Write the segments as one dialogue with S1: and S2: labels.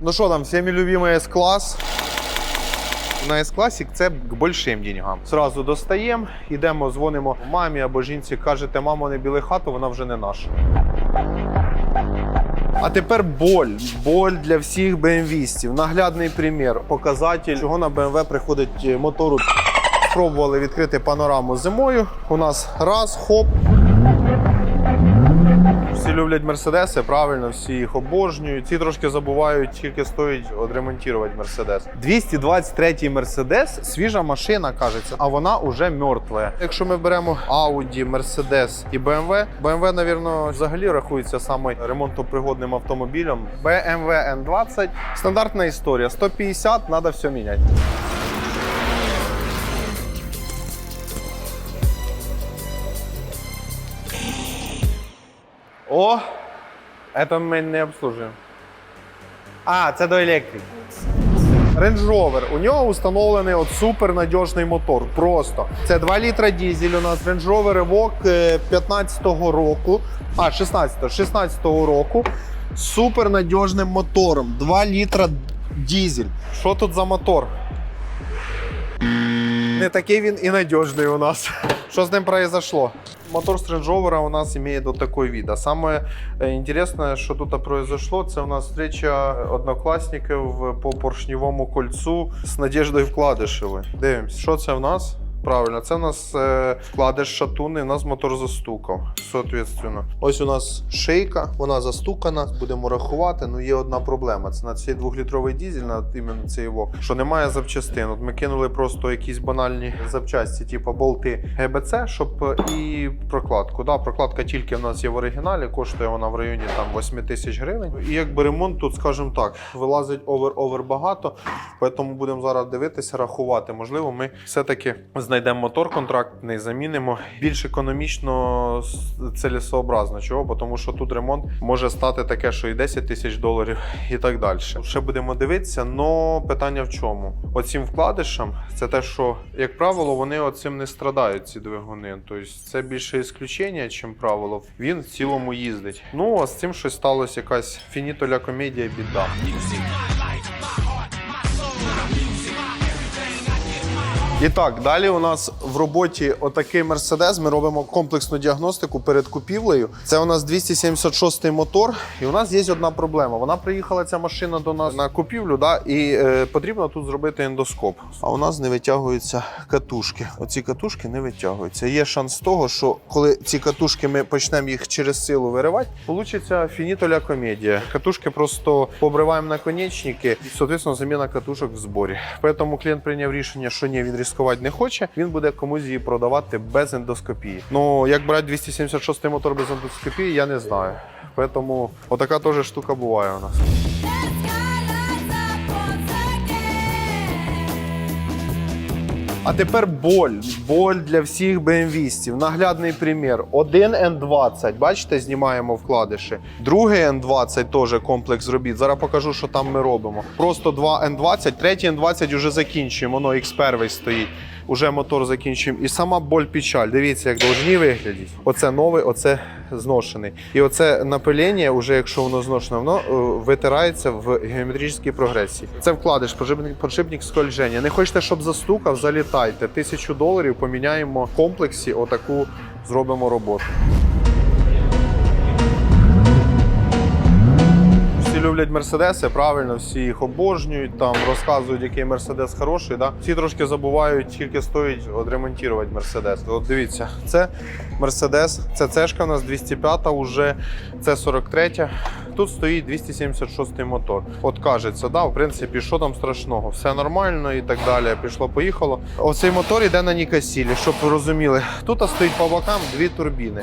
S1: Ну що там, всеми любимый S-класс. На S-класік це к большим деньгам. Сразу достаємо, йдемо, дзвонимо мамі або жінці, кажете, мамо, не біли хату, вона вже не наша. А тепер боль. Боль для всіх BMW-стів. Наглядний примір. Показатель, чого на BMW приходить е, мотору. Спробували відкрити панораму зимою. У нас раз, хоп. Люблять мерседеси, правильно, всі їх обожнюють. Ці трошки забувають, скільки стоїть відремонтувати мерседес. 223 мерседес, свіжа машина, кажеться, а вона вже мертва. Якщо ми беремо Audi, Mercedes і BMW, BMW, навірно, взагалі рахується саме ремонтопригодним автомобілем. BMW N20 стандартна історія. 150, треба все міняти. О, це ми не обслужуємо. А, це до електрики. Range Rover. У нього встановлений от супернадіжний мотор. Просто це 2 літра дізель. У нас Range Rover Evoque е, 15-го року. А, 16-го, 16-го року. з Супернадіжним мотором. 2 літра дізель. Що тут за мотор? Не такий він і надіжний у нас. Що з ним произошло? Мотор Rover у нас имеет вот такой вид. А самое э, интересное, что тут произошло, це у нас встреча одноклассников по поршневому кольцу з надіждою Вкладишевою. Дивимось, що це в нас? Правильно, це в нас е, вкладиш шатуни, у нас мотор застукав. Соответственно. Ось у нас шийка, вона застукана. Будемо рахувати. Ну є одна проблема. Це на цей двохлітровий дізель, на іменно цей вок, що немає запчастин. От ми кинули просто якісь банальні запчасті, типу болти ГБЦ, щоб і прокладку. Да, прокладка тільки в нас є в оригіналі, коштує вона в районі там 8 тисяч гривень. І якби ремонт тут, скажімо так, вилазить овер-овер багато. Тому будемо зараз дивитися, рахувати. Можливо, ми все-таки знайдемо мотор контрактний, замінимо більш економічно цілесообразно. Чого? Бо Тому що тут ремонт може стати таке, що і 10 тисяч доларів, і так далі. Ще будемо дивитися, але питання в чому? Оцім вкладишам це те, що, як правило, вони оцим не страдають, ці двигуни. Тобто це більше ісключення, ніж правило. Він в цілому їздить. Ну а з цим щось сталося якась фінітоля комедія, біда. І так, далі у нас в роботі отакий мерседес. Ми робимо комплексну діагностику перед купівлею. Це у нас 276 мотор. І у нас є одна проблема. Вона приїхала ця машина до нас на купівлю, да, і е, потрібно тут зробити ендоскоп. А у нас не витягуються катушки. Оці катушки не витягуються. Є шанс того, що коли ці катушки ми почнемо їх через силу виривати, получиться фінітоля комедія. Катушки просто побриваємо наконечники, і, соответственно, заміна катушок в зборі. Тому клієнт прийняв рішення, що ні, він ризикувати не хоче. Він буде комусь її продавати без ендоскопії. Ну як брати 276 мотор без ендоскопії, я не знаю. Тому отака теж штука буває у нас. А тепер боль. Боль для всіх BMW-стів. Наглядний примір. Один N20, бачите, знімаємо вкладиші. Другий N20 теж комплекс робіт. Зараз покажу, що там ми робимо. Просто два N20, третій N20 вже закінчуємо. Воно X1 стоїть. Уже мотор закінчуємо. І сама боль печаль. Дивіться, як довжні виглядіть. Оце новий, оце зношений. І оце напилення, уже якщо воно зношене, воно е, витирається в геометричній прогресії. Це вкладиш, подшипник, подшипник скольження. Не хочете, щоб застукав, залітайте. Тисячу доларів поміняємо в комплексі, отаку зробимо роботу. Люблять мерседеси, правильно, всі їх обожнюють, там розказують, який мерседес хороший. Да? Всі трошки забувають, скільки стоїть відремонтувати мерседес. От дивіться, це мерседес, це цешка у нас 205 уже, це 43. Тут стоїть 276 мотор. От кажеться, да, в принципі, що там страшного, все нормально і так далі. Пішло, поїхало. Оцей мотор йде на Нікасілі, щоб ви розуміли. Тут стоїть по бокам дві турбіни.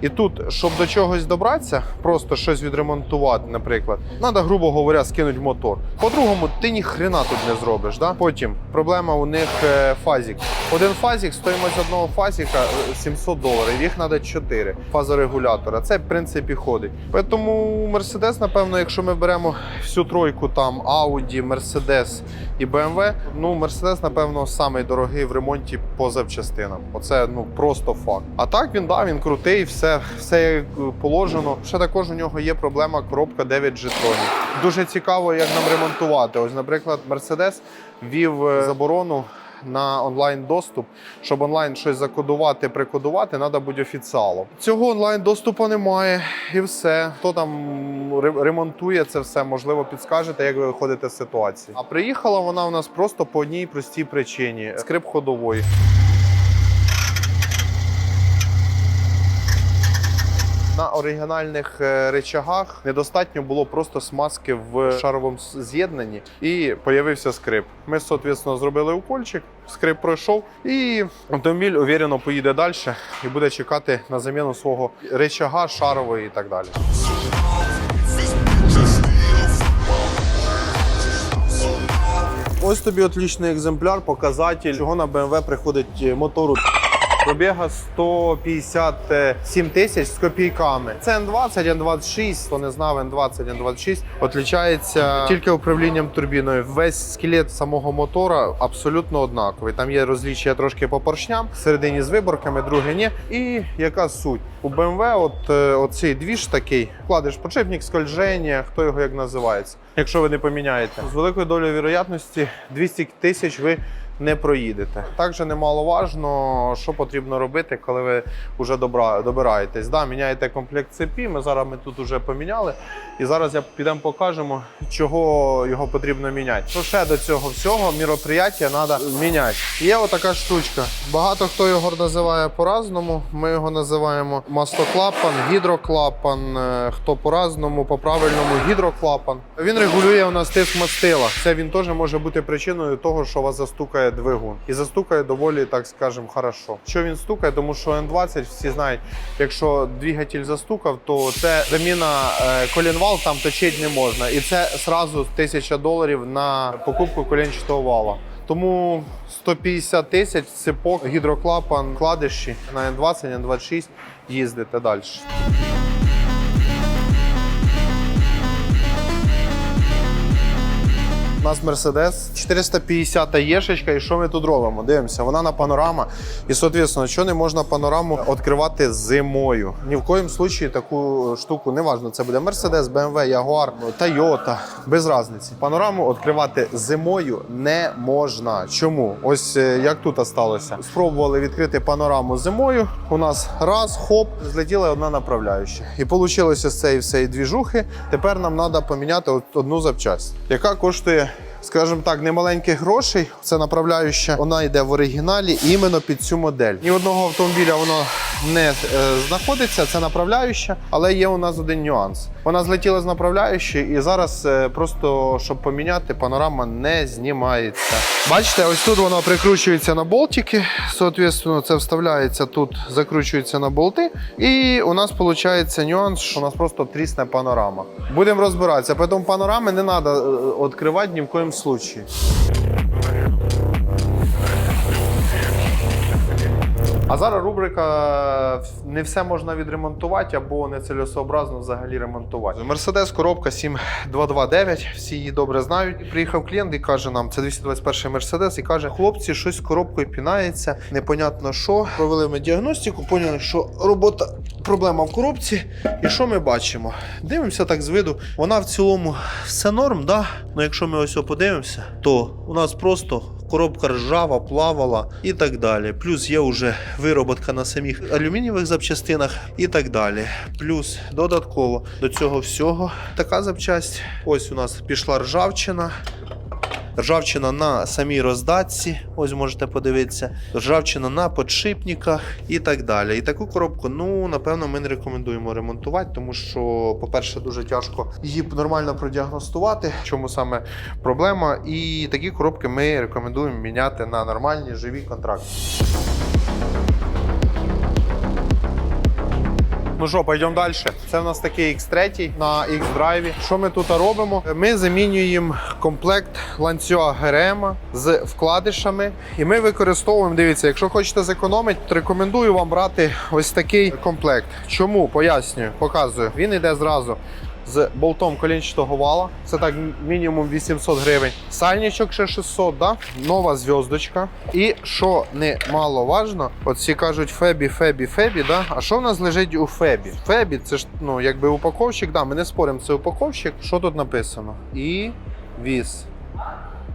S1: І тут, щоб до чогось добратися, просто щось відремонтувати, наприклад, треба, грубо говоря, скинути мотор. По-другому, ти ні хрена тут не зробиш. Да? Потім проблема у них е, фазік. Один фазік, стоїмость одного фазіка е, 700 доларів. Їх треба 4 фазорегулятора. Це в принципі ходить. Тому Mercedes Mercedes, напевно, якщо ми беремо всю тройку, там Audi, Mercedes і BMW, ну Mercedes, напевно, самий дорогий в ремонті по запчастинам. Оце ну просто факт. А так він да, він крутий, все, все як положено. Ще також у нього є проблема коробка 9 жетронів. Дуже цікаво, як нам ремонтувати. Ось, наприклад, Mercedes ввів е, заборону на онлайн доступ. Щоб онлайн щось закодувати, прикодувати, треба бути офіціалом. Цього онлайн доступу немає, і все. Хто там ремонтує це все, можливо, підскажете, як ви виходите з ситуації. А приїхала вона у нас просто по одній простій причині: скрип ходової. На оригінальних е, речагах недостатньо було просто смазки в шаровому з'єднанні, і появився скрип. Ми, соответственно, зробили укольчик, скрип пройшов, і автомобіль уверено поїде далі і буде чекати на заміну свого речага, шарової і так далі. Ось тобі отличний екземпляр, показатель, чого на BMW приходить е, мотору. Пробіга 157 тисяч з копійками. Це N20, N26, хто не знав, N20, N26 отличається тільки управлінням турбіною. Весь скелет самого мотора абсолютно однаковий. Там є розлічення трошки по поршням, всередині з виборками, друге ні. І яка суть? У BMW от, е, оцей двіж такий, вкладеш подшипник, скольження, хто його як називається. Якщо ви не поміняєте, з великою долею вірогідності 200 тисяч ви не проїдете. Також немаловажно, що потрібно робити, коли ви вже добираєтесь. Да, міняєте комплект цепі. Ми зараз ми тут вже поміняли. І зараз я підемо покажемо, чого його потрібно міняти. Що ще до цього всього міроприяття треба міняти. Є отака штучка. Багато хто його називає по-разному. Ми його називаємо маслоклапан, гідроклапан. е, Хто по-разному, по-правильному гідроклапан. Він регулює у нас тиск мастила. Це він теж може бути причиною того, що вас застукає двигун. І застукає доволі, так скажемо, хорошо. Що він стукає, тому що N20 всі знають, якщо двигатель застукав, то це заміна е, колінвал там точити не можна. І це сразу тисяча доларів на покупку колінчатого вала. Тому 150 тисяч цепок, гідроклапан, кладищі на N20, N26 їздите далі. У нас Мерседес 450 єшечка, і що ми тут робимо? Дивимося, вона на панорама. І, соответственно, що не можна панораму відкривати зимою. Ні в коїм случаї таку штуку не важно. Це буде Mercedes, BMW, Jaguar, Toyota, без різниці. Панораму відкривати зимою не можна. Чому? Ось е, як тут сталося. Спробували відкрити панораму зимою. У нас раз, хоп, злетіла одна направляюча. І вийшло з цієї всієї двіжухи. Тепер нам треба поміняти одну запчасть, яка коштує. Скажімо так, немаленьких грошей. Це направляюча, вона йде в оригіналі іменно під цю модель. Ні одного автомобіля воно не е, знаходиться, це направляюча, але є у нас один нюанс. Вона злетіла з направляючої, і зараз е, просто щоб поміняти, панорама не знімається. Бачите, ось тут воно прикручується на болтики. Соответственно, це вставляється тут, закручується на болти. І у нас виходить нюанс, що у нас просто трісне панорама. Будемо розбиратися. Потім панорами не треба відкривати ні в случаї. А зараз рубрика не все можна відремонтувати або нецелесообразно взагалі ремонтувати. Мерседес, коробка 7229, всі її добре знають. Приїхав клієнт і каже нам, це 221 Мерседес, і каже: хлопці, щось з коробкою пінається, непонятно що. Провели ми діагностику, поняли, що робота. Проблема в коробці, і що ми бачимо? Дивимося так з виду. Вона в цілому все норм, да? Ну якщо ми ось подивимося, то у нас просто коробка ржава, плавала і так далі. Плюс є вже вироботка на самих алюмінієвих запчастинах і так далі. Плюс додатково до цього всього така запчасть. Ось у нас пішла ржавчина. Ржавчина на самій роздатці, ось можете подивитися, ржавчина на подшипниках і так далі. І таку коробку, ну напевно, ми не рекомендуємо ремонтувати, тому що, по-перше, дуже тяжко її нормально продіагностувати. Чому саме проблема? І такі коробки ми рекомендуємо міняти на нормальні живі контракти. Ну що, пойдемо далі. Це в нас такий X3 на X-драйві. Що ми тут робимо? Ми замінюємо комплект ланцюга ГРМ з вкладишами. І ми використовуємо, дивіться, якщо хочете зекономити, то рекомендую вам брати ось такий комплект. Чому? Пояснюю, показую. Він йде зразу з болтом колінчатого вала. Це так мінімум 800 гривень. Сальничок ще 600, да? нова зв'язочка. І що немаловажно, от всі кажуть Фебі, Фебі, Фебі, да? а що в нас лежить у Фебі? Фебі це ж ну, якби упаковщик, да, ми не споримо, це упаковщик. Що тут написано? І віз.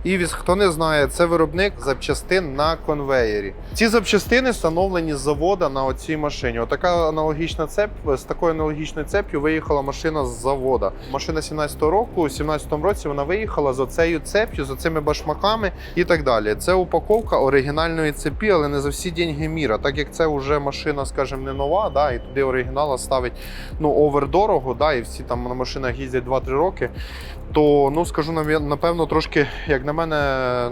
S1: Івіс, хто не знає, це виробник запчастин на конвеєрі. Ці запчастини встановлені з завода на оцій машині. Отака аналогічна цеп з такою аналогічною цеп'ю виїхала машина з завода. Машина 17-го року, у 17-му році вона виїхала з оцею цеп'ю, з оцими башмаками і так далі. Це упаковка оригінальної цепі, але не за всі деньги міра. Так як це вже машина, скажімо, не нова, да, і туди оригінала ставить ну овердорого, да, і всі там на машинах їздять 2-3 роки. То ну скажу напевно, трошки, як на мене,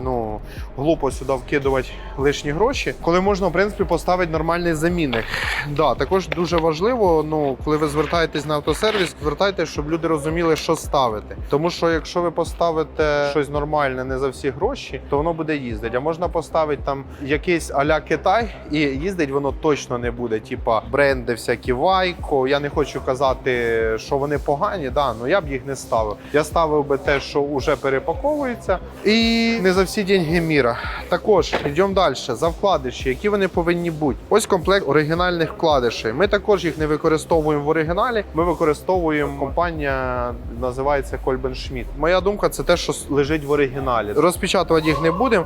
S1: ну глупо сюди вкидувати лишні гроші, коли можна в принципі поставити нормальний замінник. Да, також дуже важливо, ну коли ви звертаєтесь на автосервіс, звертайтеся, щоб люди розуміли, що ставити. Тому що якщо ви поставите щось нормальне не за всі гроші, то воно буде їздити. А можна поставити там якийсь аля Китай, і їздить воно точно не буде. Типа бренди, всякі Вайко. Я не хочу казати, що вони погані, да, ну я б їх не ставив. Я ставив би те, що вже перепаковується, і не за всі деньги міра. Також йдемо далі. За вкладиші, які вони повинні бути. Ось комплект оригінальних вкладишей. Ми також їх не використовуємо в оригіналі. Ми використовуємо компанія, називається Кольбен Шмідт. Моя думка, це те, що лежить в оригіналі. Розпечатувати їх не будемо,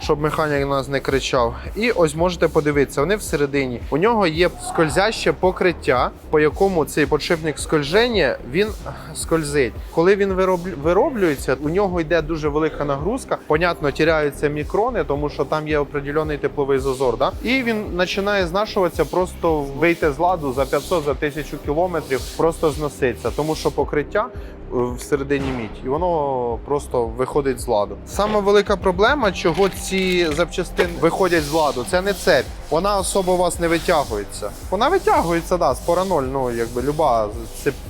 S1: щоб механік нас не кричав. І ось можете подивитися, вони всередині. У нього є скользяще покриття, по якому цей подшипник скольження він скользить. Коли він вироб- вироблюється, у нього йде дуже велика нагрузка. Понятно, тіряються мікрони, тому що там є определений тепловий зазор. Да? І він починає знашуватися, просто вийти з ладу за 500 за 1000 кілометрів, просто зноситься, тому що покриття е, всередині мідь, і воно просто виходить з ладу. Саме велика проблема, чого ці запчастини виходять з ладу, це не цепь. Вона особо у вас не витягується. Вона витягується, да, спора ноль, ну якби люба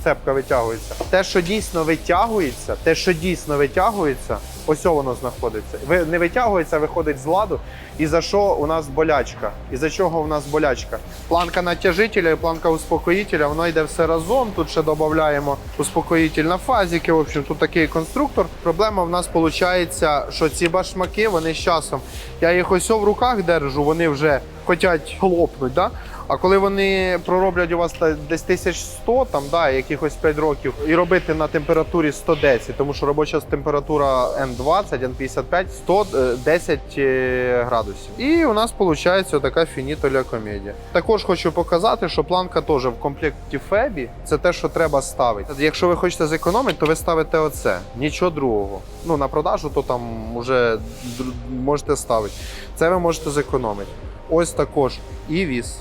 S1: цепка витягується. Те, що дійсно витягується, те, що дійсно витягується, ось воно знаходиться. Ви не витягується, виходить з ладу. І за що у нас болячка? І за чого у нас болячка? Планка натяжителя і планка успокоїтеля, воно йде все разом. Тут ще додаємо успокоїтель на фазіки. В общем, тут такий конструктор. Проблема в нас виходить, що ці башмаки, вони з часом. Я їх ось в руках держу, вони вже хочуть хлопнуть. Да? А коли вони пророблять у вас десь 1100, там, да, якихось 5 років, і робити на температурі 110, тому що робоча температура N20, N55, 110 е, градусів. І у нас виходить така фінітоля комедія. Також хочу показати, що планка теж в комплекті Фебі це те, що треба ставити. Якщо ви хочете зекономити, то ви ставите оце, нічого другого. Ну на продажу, то там вже можете ставити. Це ви можете зекономити. Ось також і віз.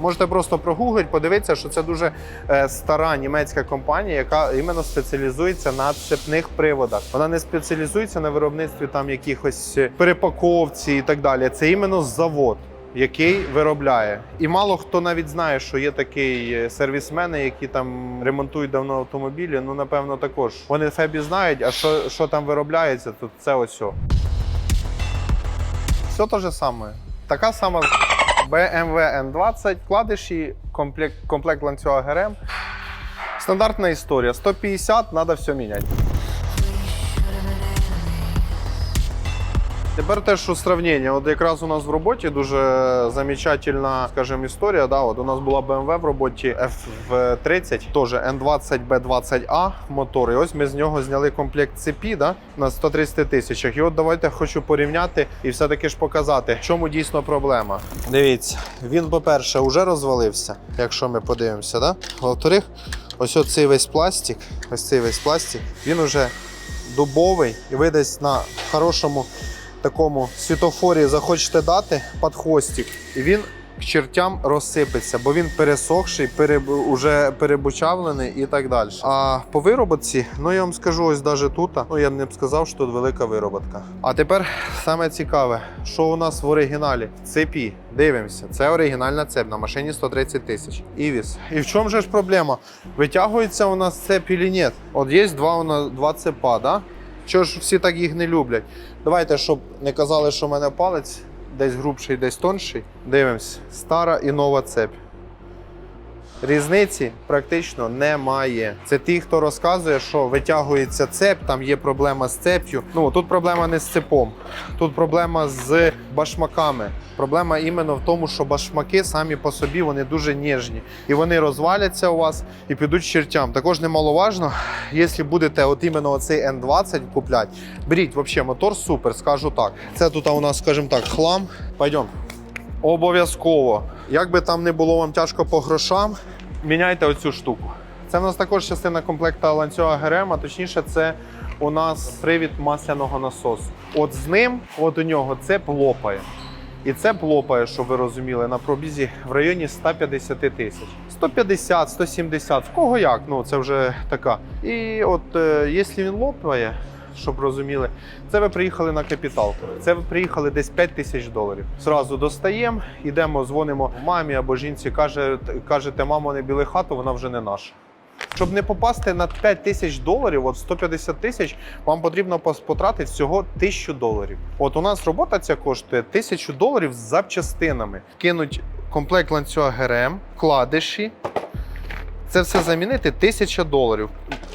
S1: Можете просто прогуглити, подивитися, що це дуже е, стара німецька компанія, яка іменно спеціалізується на цепних приводах. Вона не спеціалізується на виробництві там якихось перепаковці і так далі. Це іменно завод. Який виробляє, і мало хто навіть знає, що є такий е, сервісмени, які там ремонтують давно автомобілі. Ну напевно, також вони Фебі знають. А що, що там виробляється, то це ось. Все те же саме. Така сама BMW N20, вкладиші, комплект, комплект ланцюга ГРМ. Стандартна історія. 150, треба все міняти. Тепер теж у сравнення. От якраз у нас в роботі дуже замечательна, скажімо, історія. Да? От у нас була BMW в роботі F30, теж N20B20A мотор. І ось ми з нього зняли комплект цепі да? на 130 тисячах. І от давайте хочу порівняти і все-таки ж показати, в чому дійсно проблема. Дивіться, він, по-перше, вже розвалився, якщо ми подивимося. Да? Во-вторых, ось оцей весь пластик, ось цей весь пластик, він уже дубовий, і ви десь на хорошому такому світофорі захочете дати під хвостик, і він к чертям розсипеться, бо він пересохший, переб... уже перебучавлений і так далі. А по вироботці, ну я вам скажу, ось навіть тут, ну я б не б сказав, що тут велика вироботка. А тепер саме цікаве, що у нас в оригіналі? Цепі. Дивимося, це оригінальна цеп на машині 130 тисяч. Івіс. І в чому ж проблема? Витягується у нас цеп чи ні? От є два, два цепа, да? Чого ж всі так їх не люблять? Давайте, щоб не казали, що в мене палець десь грубший, десь тонший. Дивимось. Стара і нова цепь. Різниці практично немає. Це ті, хто розказує, що витягується цеп, там є проблема з цеп'ю. Ну тут проблема не з цепом, тут проблема з башмаками. Проблема іменно в тому, що башмаки самі по собі вони дуже ніжні. І вони розваляться у вас і підуть чертям. Також немаловажно, якщо будете от іменно оцей N20 купляти, беріть взагалі мотор супер, скажу так. Це тут у нас, скажімо так, хлам. Пойдем. Обов'язково. Як би там не було вам тяжко по грошам, міняйте оцю штуку. Це в нас також частина комплекта ланцюга ГРМ, а точніше, це у нас привід масляного насосу. От з ним, от у нього цеп лопає. І це лопає, щоб ви розуміли, на пробізі в районі 150 тисяч. 150, 170, в кого як, ну це вже така. І от е, якщо він лопає, щоб розуміли, це ви приїхали на капітал. Це ви приїхали десь 5 тисяч доларів. Зразу достаємо, йдемо, дзвонимо мамі або жінці, каже, кажете, мамо, не біли хату, вона вже не наша. Щоб не попасти на 5 тисяч доларів, от 150 тисяч, вам потрібно потратити всього 1000 доларів. От у нас робота ця коштує 1000 доларів з запчастинами. Кинуть комплект ланцюга ГРМ, вкладиші. Це все замінити 1000 доларів.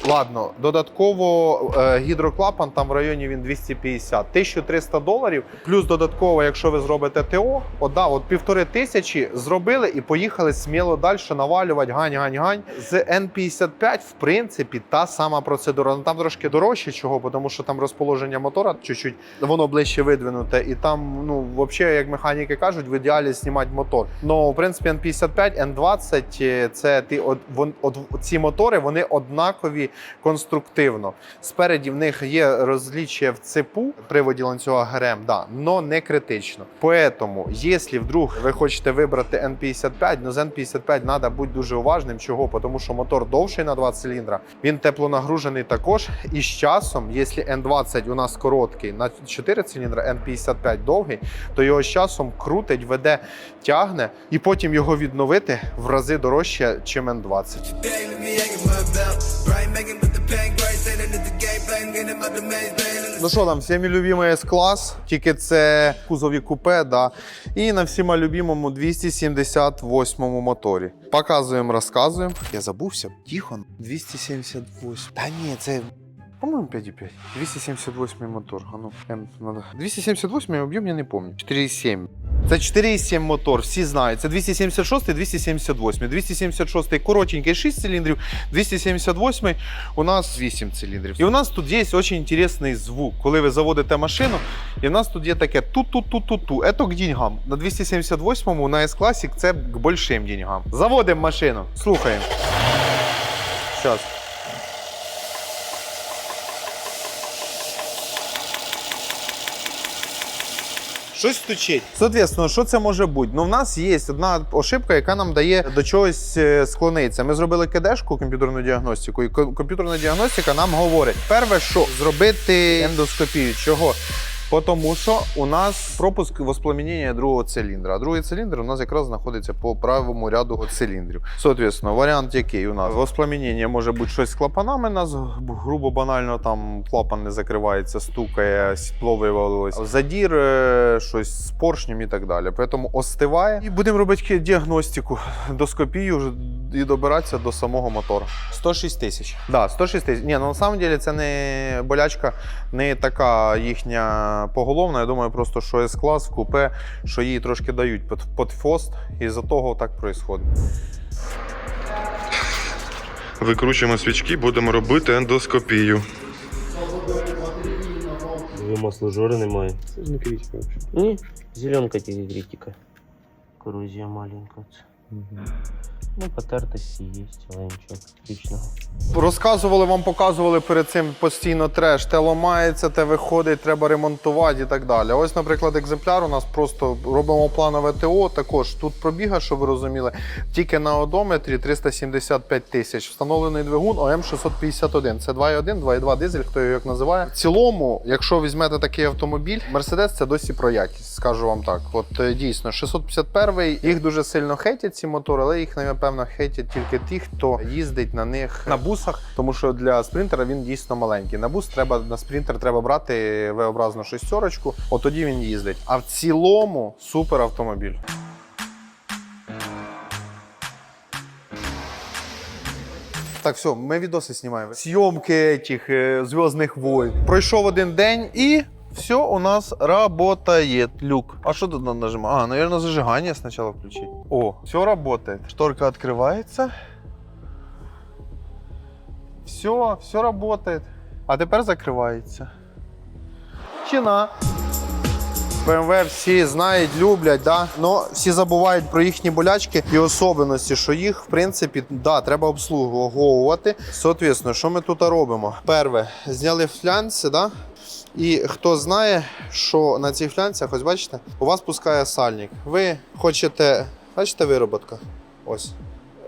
S1: Ладно, додатково е, гідроклапан там в районі він 250. 1300 доларів. Плюс додатково, якщо ви зробите ТО, от, да, от півтори тисячі зробили і поїхали сміло далі навалювати гань, гань, гань. З N55, в принципі, та сама процедура. Ну там трошки дорожче, чого, тому що там розположення мотора чуть-чуть воно ближче видвинуте. І там, ну, взагалі, як механіки кажуть, в ідеалі знімати мотор. Ну, в принципі, N55, N20 е, це ти от ці мотори, вони однакові конструктивно. Спереді в них є розліччя в цепу приводі ланцюга ГРМ, да, но не критично. Поэтому, якщо вдруг ви хочете вибрати N55, ну з N55 треба бути дуже уважним. Чого? Тому що мотор довший на 2 циліндра, він теплонагружений також. І з часом, якщо N20 у нас короткий на 4 циліндра, N55 довгий, то його з часом крутить, веде, тягне, і потім його відновити в рази дорожче, ніж N20.
S2: Day, let me hang my belt. Brian making with the pain, great, say that it's the game, playing, getting my domain, playing.
S1: Ну що там, всіми любимий S-клас, тільки це кузові купе, да. І на всіма любимому 278-му моторі. Показуємо, розказуємо. Я забувся. Тихо. 278. Та ні, це. По-моєму, 5,5. 278 мотор. А ну, М, надо. 278 об'єм я не пам'ятаю. 4,7. Це 4,7 мотор, всі знають. Це 276 278. 276 коротенький 6 циліндрів, 278 у нас 8 циліндрів. І у нас тут є дуже інтересний звук. Коли ви заводите машину, і в нас тут є таке ту-ту-ту-ту-ту. Це к деньгам. На 278-му на S-Classic це к большим деньгам. Заводимо машину. Слухаємо. Зараз. Щось стучить. Соответственно, що це може бути? Ну, в нас є одна ошибка, яка нам дає до чогось е, склонитися. Ми зробили кедешку комп'ютерну діагностику, і ко- комп'ютерна діагностика нам говорить: перше, що зробити ендоскопію. Чого? Тому що у нас пропуск воспламенення другого циліндра. А другий циліндр у нас якраз знаходиться по правому ряду циліндрів. Соответственно, варіант який у нас воспламенення може бути щось з клапанами. Нас грубо банально там клапан не закривається, стукає, сіпло вивалилось. Задір, е, щось з поршнем і так далі. Тому остиває. І будемо робити діагностику, доскопію і добиратися до самого мотора. 106 тисяч. Да, 106 тисяч. Ні, ну на самом деле це не болячка, не така їхня поголовна. Я думаю, просто що С-клас в купе, що її трошки дають під, під фост, і за того так відбувається.
S3: Викручуємо свічки, будемо робити ендоскопію.
S4: Його немає.
S5: Це ж не критика взагалі.
S4: Ні, зеленка тільки критика. Корозія маленька. Це. Ну, потертості є, але нічого критичного.
S1: Розказували вам, показували перед цим постійно треш. Те ламається, те виходить, треба ремонтувати і так далі. Ось, наприклад, екземпляр у нас просто робимо планове ТО. Також тут пробіга, щоб ви розуміли, тільки на одометрі 375 тисяч. Встановлений двигун ОМ 651. Це 2.1, 2.2 дизель, хто його як називає. В цілому, якщо візьмете такий автомобіль, Мерседес це досі про якість, скажу вам так. От е, дійсно, 651 їх дуже сильно хейтять ці мотори, але їх напевно хейтять тільки ті, хто їздить на них на бусах, тому що для спринтера він дійсно маленький. На бус треба на спринтер треба брати V-образну шестерочку, от тоді він їздить. А в цілому супер автомобіль. Так, все, ми відоси знімаємо. Зйомки цих е, Зв'язних войн. Пройшов один день і. Все у нас работает. Люк. А что тут надо нажимать? А, наверное, зажигание сначала включить. О, все работает. Шторка открывается. Все, все работает. А тепер закривається. Чина. BMW всі знають, люблять, да? но всі забувають про їхні болячки і особливості, що їх, в принципі, да, треба обслуговувати. Соответственно, що ми тут робимо? Перше, зняли флянці, да? І хто знає, що на цих флянцях, ось бачите, у вас пускає сальник. Ви хочете, бачите, вироботка? Ось.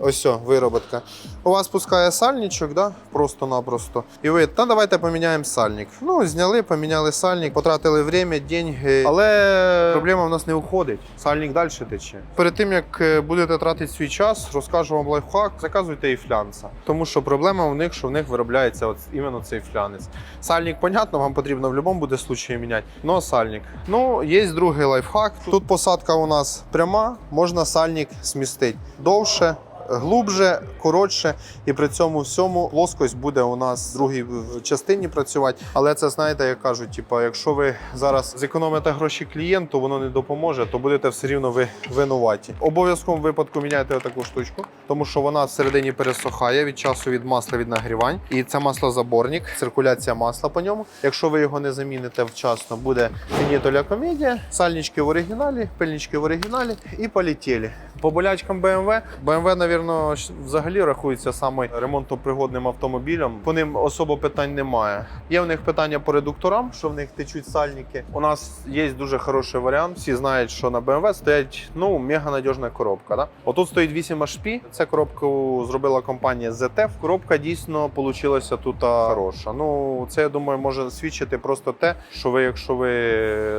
S1: Ось все, вироботка. У вас пускає сальничок, да? просто-напросто. І ви, та давайте поміняємо сальник. Ну, зняли, поміняли сальник, потратили время, деньги. Але проблема в нас не уходить. Сальник далі тече. Перед тим як е, будете тратити свій час, розкажу вам лайфхак, заказуйте і флянца. Тому що проблема в них, що в них виробляється от іменно цей флянець. Сальник, понятно, вам потрібно в будь-якому буде случаї міняти. Но сальник. Ну, є другий лайфхак. Тут посадка у нас пряма, можна сальник змістити довше глубже, коротше, і при цьому всьому плоскость буде у нас в другій частині працювати. Але це знаєте, як кажуть, типу, якщо ви зараз зекономите гроші клієнту, воно не допоможе, то будете все рівно ви винуваті. Обов'язково випадку міняйте таку штучку, тому що вона всередині пересохає від часу від масла від нагрівань. І це маслозаборник, циркуляція масла по ньому. Якщо ви його не заміните вчасно, буде фінітоля комедія, сальнички в оригіналі, пильнички в оригіналі і полетіли. По болячкам BMW, BMW, навірно, щ- взагалі рахується саме ремонтопригодним автомобілем. По ним особо питань немає. Є в них питання по редукторам, що в них течуть сальники. У нас є дуже хороший варіант. Всі знають, що на BMW стоять ну мега надіжна коробка. Да? Отут стоїть 8 HP. Це коробку зробила компанія ZF. Коробка дійсно получилася тут хороша. Ну це я думаю, може свідчити просто те, що ви, якщо ви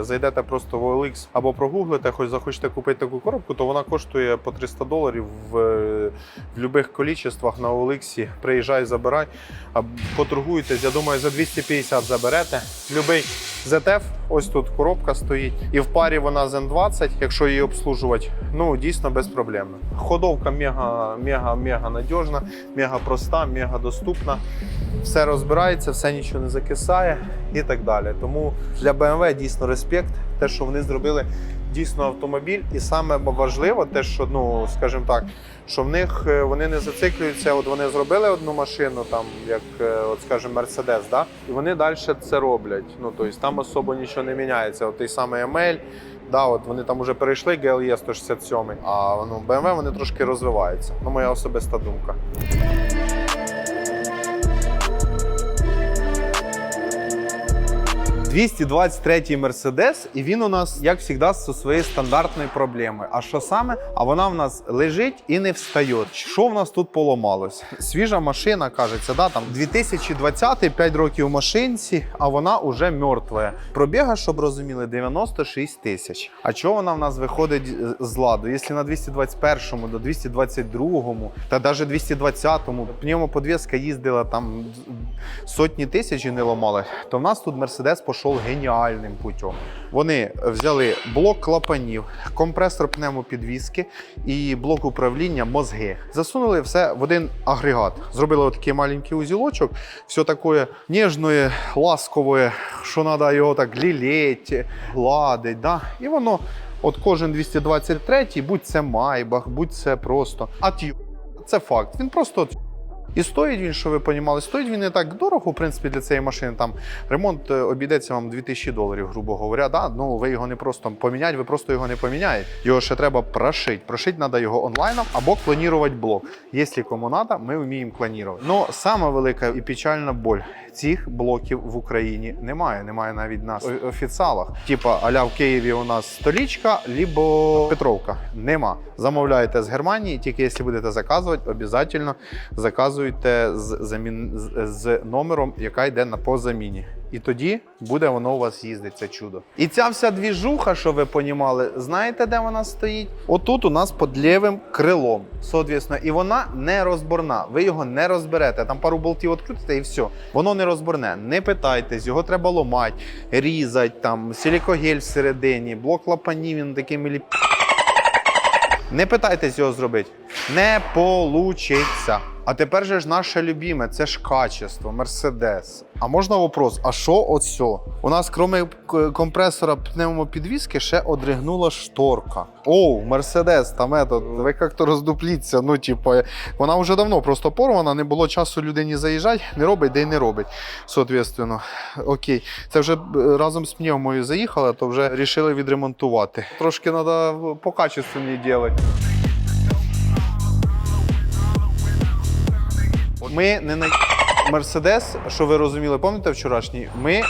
S1: зайдете просто в OLX або прогуглите, хоч захочете купити таку коробку, то вона коштує по 300 доларів в, в будь-яких количествах на OLX. Приїжджай, забирай, а поторгуєтесь. Я думаю, за 250 заберете. Любий ZF, ось тут коробка стоїть, і в парі вона з N20, якщо її обслужувати, ну дійсно безпроблемно. Ходовка мега, мега, мега надіжна, мега проста, мега доступна. Все розбирається, все нічого не закисає і так далі. Тому для BMW дійсно респект, те, що вони зробили дійсно автомобіль, і саме важливо, те, що ну скажімо так, що в них е, вони не зациклюються. От вони зробили одну машину, там як е, от скажімо, Mercedes, да, і вони далі це роблять. Ну тобто там особо нічого не міняється. От той самий ML, Да, от вони там вже перейшли GLE 167, а ну, BMW вони трошки розвиваються. Ну, моя особиста думка. «223-й Мерседес, і він у нас, як завжди, зі своєю стандартною проблемою. А що саме? А вона в нас лежить і не встає. Що в нас тут поламалось? Свіжа машина, кажеться, да, там 2020 5 років машинці, а вона вже мертва. Пробіга, щоб розуміли, 96 тисяч. А чого вона в нас виходить е, з ладу? Якщо на 221 до 222 та навіть 220-му, пневмоподвеска їздила там сотні тисяч і не ламали, то в нас тут Мерседес пішов геніальним путем. Вони взяли блок клапанів, компресор пневмопідвіски і блок управління мозги. Засунули все в один агрегат. Зробили отакий маленький узілочок, все таке ніжне, ласкове, що треба його так лілеть, гладить. Да? І воно, от кожен 223, будь це Майбах, будь це просто. А це факт. Він просто. І стоїть він, що ви понімали, стоїть він не так дорого, в принципі, для цієї машини. Там ремонт е, обійдеться вам 2000 доларів, грубо говоря. Да? Ну, ви його не просто поміняєте, ви просто його не поміняєте. Його ще треба прошити. Прошити треба його онлайном або клонувати блок. Якщо кому треба, ми вміємо клонувати. Но сама велика і печальна боль. Цих блоків в Україні немає. Немає навіть на офіціалах. Типа аля в Києві у нас столічка, либо Петровка. Нема. Замовляєте з Германії, тільки якщо будете заказувати, обов'язково заказуйте з, замін... з, номером, яка йде на по. І тоді буде воно у вас їздити, це чудо. І ця вся двіжуха, що ви понімали, знаєте, де вона стоїть? Отут у нас під лівим крилом. Соответственно, і вона не розборна. Ви його не розберете. Там пару болтів відкрутите і все. Воно не розборне. Не питайтесь, його треба ломати, різати, там силікогель всередині, блок лапанів, він такими ліп. Не питайтесь його зробити. Не получиться. А тепер же ж наше любіме, це ж качество, Мерседес. А можна вопрос: а що оцьо? У нас, крім компресора пневмопідвіски, ще одригнула шторка. Оу, Мерседес, там ето, ви як-то роздупліться. Ну, типу, вона вже давно просто порвана, не було часу людині заїжджати, не робить, де й не робить. Соответственно, окей. Це вже е, разом з пневмою заїхала, то вже вирішили відремонтувати. Трошки треба по качественній робити. Ми не на Мерседес, що ви розуміли, пам'ятаєте вчорашній? Ми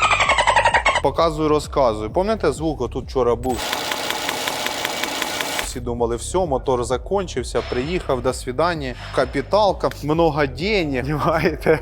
S1: показую, розказую. Пам'ятаєте, звук тут вчора був. Всі думали, все, мотор закончився, приїхав, до свидання, капіталка, много денег, понимаєте?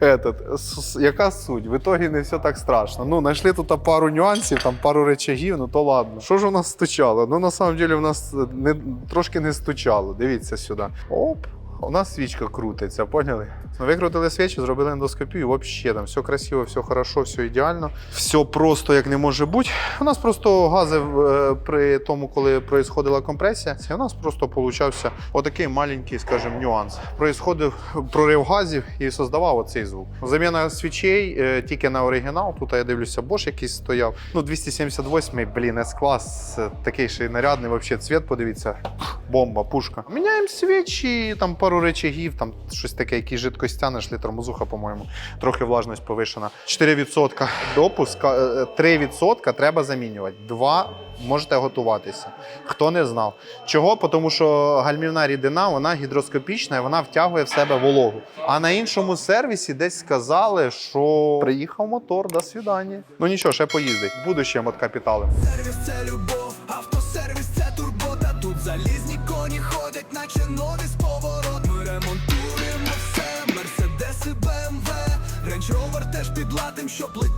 S1: Этот, с- яка суть? В итоге не все так страшно. Ну, знайшли тут пару нюансів, там пару речагів, ну то ладно. Що ж у нас стучало? Ну, на самом деле, у нас не, трошки не стучало. Дивіться сюди. Оп. У нас свічка крутиться, поняли? Викрутили свічі, зробили ендоскопію, і взагалі там все красиво, все хорошо, все ідеально, все просто як не може бути. У нас просто гази е, при тому, коли проїсходила компресія, це у нас просто получався отакий маленький, скажімо, нюанс. Проїсходив прорив газів і создавав оцей звук. Заміна свічей е, тільки на оригінал. Тут я дивлюся, Bosch якийсь стояв. Ну, 278, блін, S-клас, е, такий ще нарядний, взагалі цвіт, подивіться. Бомба, пушка. Міняємо свічі, там пару речагів, там щось таке, якісь жидкостяне, шлі тормозуха, по-моєму. Трохи влажність повишена. 4% допуск, е, 3% треба замінювати. 2 можете готуватися. Хто не знав. Чого? Тому що гальмівна рідина вона гідроскопічна і вона втягує в себе вологу. А на іншому сервісі десь сказали, що приїхав мотор, до свідання. Ну нічого, ще поїздить. Буду ще моткапітали.
S2: Сервіс це любов, щоб летів